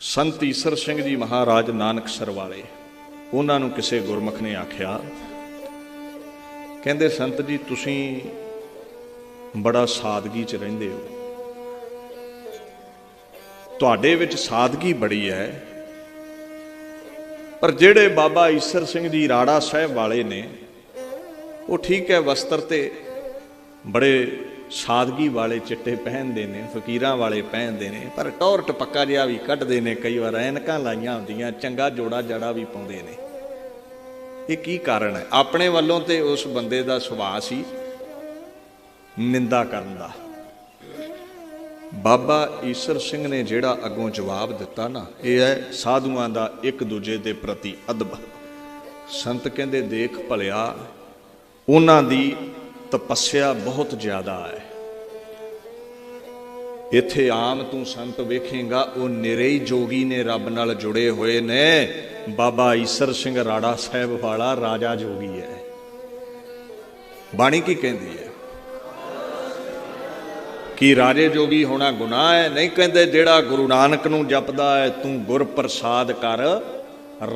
ਸੰਤ ਈਸਰ ਸਿੰਘ ਜੀ ਮਹਾਰਾਜ ਨਾਨਕਸਰ ਵਾਲੇ ਉਹਨਾਂ ਨੂੰ ਕਿਸੇ ਗੁਰਮੁਖ ਨੇ ਆਖਿਆ, ਕਹਿੰਦੇ, ਸੰਤ ਜੀ, ਤੁਸੀਂ ਬੜਾ ਸਾਦਗੀ 'ਚ ਰਹਿੰਦੇ ਹੋ। ਤੁਹਾਡੇ ਵਿੱਚ ਸਾਦਗੀ ਬੜੀ ਹੈ। ਪਰ ਜਿਹੜੇ ਬਾਬਾ ਈਸਰ ਸਿੰਘ ਜੀ ਰਾੜਾ ਸਾਹਿਬ ਵਾਲੇ ਨੇ, ਉਹ ਠੀਕ ਹੈ, ਵਸਤਰ ਤੇ ਬੜੇ ਸਾਦਗੀ ਵਾਲੇ ਚਿੱਟੇ ਪਹਿਨਦੇ ਨੇ, ਫਕੀਰਾਂ ਵਾਲੇ ਪਹਿਨਦੇ ਨੇ, ਪਰ ਟੌਰ ਟਪੱਕਾ ਜਿਹਾ ਵੀ ਕੱਢਦੇ ਨੇ, ਕਈ ਵਾਰ ਐਨਕਾਂ ਲਾਈਆਂ ਹੁੰਦੀਆਂ, ਚੰਗਾ ਜੋੜਾ ਜੜਾ ਵੀ ਪਾਉਂਦੇ ਨੇ। ਇਹ ਕੀ ਕਾਰਨ ਹੈ? ਆਪਣੇ ਵੱਲੋਂ ਤੇ ਉਸ ਬੰਦੇ ਦਾ ਸੁਭਾਅ ਸੀ ਨਿੰਦਾ ਕਰਨ ਦਾ। ਬਾਬਾ ਈਸਰ ਸਿੰਘ ਨੇ ਜਿਹੜਾ ਅੱਗੋਂ ਜਵਾਬ ਦਿੱਤਾ ਨਾ, ਇਹ ਹੈ, ਸਾਧੂਆਂ ਦਾ ਇੱਕ ਦੂਜੇ ਦੇ ਪ੍ਰਤੀ ਅਦਬ। ਸੰਤ ਕਹਿੰਦੇ, ਦੇਖ ਭਲਿਆ, ਉਹਨਾਂ ਦੀ ਤਪੱਸਿਆ ਬਹੁਤ ਜ਼ਿਆਦਾ ਹੈ। ਇੱਥੇ ਆਮ ਤੂੰ ਸੰਤ ਵੇਖੇਗਾ, ਉਹ ਨਿਰੇ ਹੀ ਜੋਗੀ ਨੇ ਰੱਬ ਨਾਲ ਜੁੜੇ ਹੋਏ ਨੇ। ਬਾਬਾ ਈਸਰ ਸਿੰਘ ਰਾੜਾ ਸਾਹਿਬ ਵਾਲਾ ਰਾਜਾ ਜੋਗੀ ਹੈ। ਬਾਣੀ ਕੀ ਕਹਿੰਦੀ ਹੈ? ਕੀ ਰਾਜੇ ਜੋਗੀ ਹੋਣਾ ਗੁਨਾਹ ਹੈ, ਨਹੀਂ ਕਹਿੰਦੇ ਜਿਹੜਾ ਗੁਰੂ ਨਾਨਕ ਨੂੰ ਜਪਦਾ ਹੈ, ਤੂੰ ਗੁਰ ਪ੍ਰਸਾਦ ਕਰ।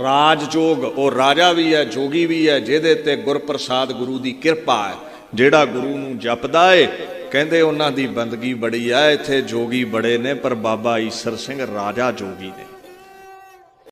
ਰਾਜ ਜੋਗ ਉਹ ਰਾਜਾ ਵੀ ਹੈ, ਜੋਗੀ ਵੀ ਹੈ, ਜਿਹਦੇ ਤੇ ਗੁਰ ਪ੍ਰਸਾਦ ਗੁਰੂ ਦੀ ਕਿਰਪਾ ਹੈ। ਜਿਹੜਾ ਗੁਰੂ ਨੂੰ ਜਪਦਾ ਏ, ਕਹਿੰਦੇ ਉਹਨਾਂ ਦੀ ਬੰਦਗੀ ਬੜੀ ਆ, ਇੱਥੇ ਜੋਗੀ ਬੜੇ ਨੇ, ਪਰ ਬਾਬਾ ਈਸਰ ਸਿੰਘ ਰਾਜਾ ਜੋਗੀ ਨੇ।